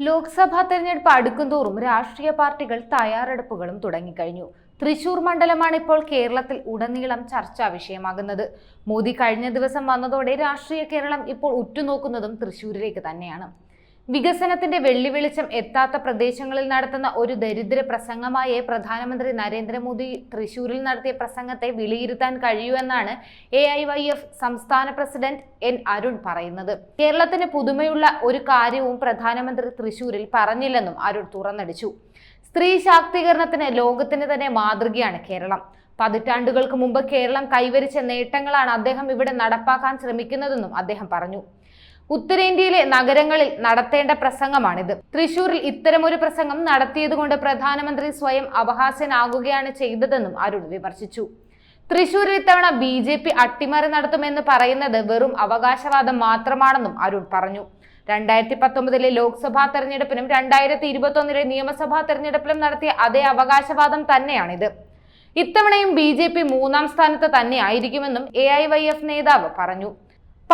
ലോക്സഭാ തെരഞ്ഞെടുപ്പ് അടുക്കുന്തോറും രാഷ്ട്രീയ പാർട്ടികൾ തയ്യാറെടുപ്പുകളും തുടങ്ങിക്കഴിഞ്ഞു. തൃശൂർ മണ്ഡലമാണ് ഇപ്പോൾ കേരളത്തിൽ ഉടനീളം ചർച്ചാ വിഷയമാകുന്നത്. മോദി കഴിഞ്ഞ ദിവസം വന്നതോടെ രാഷ്ട്രീയ കേരളം ഇപ്പോൾ ഉറ്റുനോക്കുന്നതും തൃശൂരിലേക്ക് തന്നെയാണ്. വികസനത്തിന്റെ വെള്ളി വെളിച്ചം എത്താത്ത പ്രദേശങ്ങളിൽ നടത്തുന്ന ഒരു ദരിദ്ര പ്രസംഗമായേ പ്രധാനമന്ത്രി നരേന്ദ്രമോദി തൃശൂരിൽ നടത്തിയ പ്രസംഗത്തെ വിലയിരുത്താൻ കഴിയൂ എന്നാണ് എ ഐ വൈ എഫ് സംസ്ഥാന പ്രസിഡന്റ് എൻ അരുൺ പറയുന്നത്. കേരളത്തിന് പുതുമയുള്ള ഒരു കാര്യവും പ്രധാനമന്ത്രി തൃശൂരിൽ പറഞ്ഞില്ലെന്നും അരുൺ തുറന്നടിച്ചു. സ്ത്രീ ശാക്തീകരണത്തിന് ലോകത്തിന് തന്നെ മാതൃകയാണ് കേരളം. പതിറ്റാണ്ടുകൾക്ക് മുമ്പ് കേരളം കൈവരിച്ച നേട്ടങ്ങളാണ് അദ്ദേഹം ഇവിടെ നടപ്പാക്കാൻ ശ്രമിക്കുന്നതെന്നും അദ്ദേഹം പറഞ്ഞു. ഉത്തരേന്ത്യയിലെ നഗരങ്ങളിൽ നടത്തേണ്ട പ്രസംഗമാണിത്. തൃശൂരിൽ ഇത്തരമൊരു പ്രസംഗം നടത്തിയതുകൊണ്ട് പ്രധാനമന്ത്രി സ്വയം അപഹാസ്യനാകുകയാണ് ചെയ്തതെന്നും അരുൺ വിമർശിച്ചു. തൃശൂരിൽ ഇത്തവണ ബി ജെ പി അട്ടിമറി നടത്തുമെന്ന് പറയുന്നത് വെറും അവകാശവാദം മാത്രമാണെന്നും അരുൺ പറഞ്ഞു. രണ്ടായിരത്തി പത്തൊമ്പതിലെ ലോക്സഭാ തെരഞ്ഞെടുപ്പിനും രണ്ടായിരത്തി ഇരുപത്തി ഒന്നിലെ നിയമസഭാ തെരഞ്ഞെടുപ്പിലും നടത്തിയ അതേ അവകാശവാദം തന്നെയാണിത്. ഇത്തവണയും ബി ജെ പി മൂന്നാം സ്ഥാനത്ത് തന്നെയായിരിക്കുമെന്നും എ ഐ വൈ എഫ് നേതാവ് പറഞ്ഞു.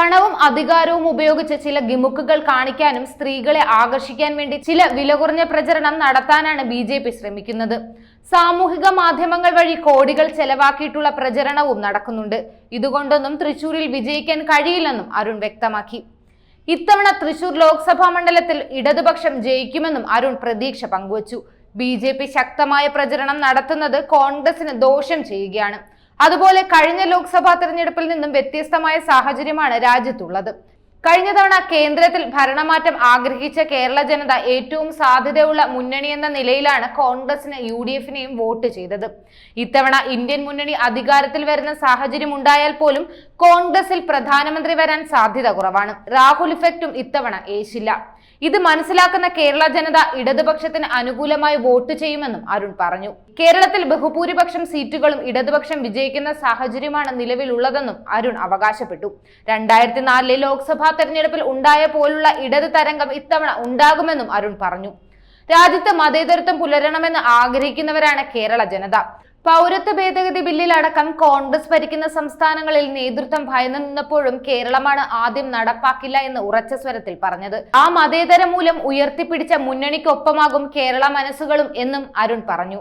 പണവും അധികാരവും ഉപയോഗിച്ച് ചില ഗിമുക്കുകൾ കാണിക്കാനും സ്ത്രീകളെ ആകർഷിക്കാൻ വേണ്ടി ചില വില കുറഞ്ഞ പ്രചരണം നടത്താനാണ് ബി ജെ പി ശ്രമിക്കുന്നത്. സാമൂഹിക മാധ്യമങ്ങൾ വഴി കോടികൾ ചെലവാക്കിയിട്ടുള്ള പ്രചരണവും നടക്കുന്നുണ്ട്. ഇതുകൊണ്ടൊന്നും തൃശൂരിൽ വിജയിക്കാൻ കഴിയില്ലെന്നും അരുൺ വ്യക്തമാക്കി. ഇത്തവണ തൃശൂർ ലോക്സഭാ മണ്ഡലത്തിൽ ഇടതുപക്ഷം ജയിക്കുമെന്നും അരുൺ പ്രതീക്ഷ പങ്കുവച്ചു. ബി ശക്തമായ പ്രചരണം നടത്തുന്നത് കോൺഗ്രസിന് ദോഷം ചെയ്യുകയാണ്. അതുപോലെ കഴിഞ്ഞ ലോക്സഭാ തെരഞ്ഞെടുപ്പിൽ നിന്നും വ്യത്യസ്തമായ സാഹചര്യമാണ് രാജ്യത്തുള്ളത്. കഴിഞ്ഞ തവണ കേന്ദ്രത്തിൽ ഭരണമാറ്റം ആഗ്രഹിച്ച കേരള ജനത ഏറ്റവും സാധ്യതയുള്ള മുന്നണി എന്ന നിലയിലാണ് കോൺഗ്രസിന് യു ഡി എഫിനെയും വോട്ട് ചെയ്തത്. ഇത്തവണ ഇന്ത്യൻ മുന്നണി അധികാരത്തിൽ വരുന്ന സാഹചര്യം ഉണ്ടായാൽ പോലും കോൺഗ്രസിൽ പ്രധാനമന്ത്രി വരാൻ സാധ്യത കുറവാണ്. രാഹുൽ ഇഫക്റ്റും ഇത്തവണ ഏശില്ല. ഇത് മനസ്സിലാക്കുന്ന കേരള ജനത ഇടതുപക്ഷത്തിന് അനുകൂലമായി വോട്ട് ചെയ്യുമെന്നും അരുൺ പറഞ്ഞു. കേരളത്തിൽ ബഹുഭൂരിപക്ഷം സീറ്റുകളും ഇടതുപക്ഷം വിജയിക്കുന്ന സാഹചര്യമാണ് നിലവിലുള്ളതെന്നും അരുൺ അവകാശപ്പെട്ടു. രണ്ടായിരത്തി നാലിലെ ലോക്സഭാ തെരഞ്ഞെടുപ്പിൽ ഉണ്ടായ പോലുള്ള ഇടത് തരംഗം ഇത്തവണ ഉണ്ടാകുമെന്നും അരുൺ പറഞ്ഞു. രാജ്യത്ത് മതേതരത്വം പുലരണമെന്ന് ആഗ്രഹിക്കുന്നവരാണ് കേരള ജനത. പൗരത്വ ഭേദഗതി ബില്ലിലടക്കം കോൺഗ്രസ് ഭരിക്കുന്ന സംസ്ഥാനങ്ങളിൽ നേതൃത്വം ഭയന്നു നിന്നപ്പോഴും കേരളമാണ് ആദ്യം നടപ്പാക്കില്ല എന്ന് ഉറച്ച സ്വരത്തിൽ പറഞ്ഞത്. ആ മതേതര മൂലം ഉയർത്തിപ്പിടിച്ച മുന്നണിക്കൊപ്പമാകും കേരള മനസ്സുകളും എന്നും അരുൺ പറഞ്ഞു.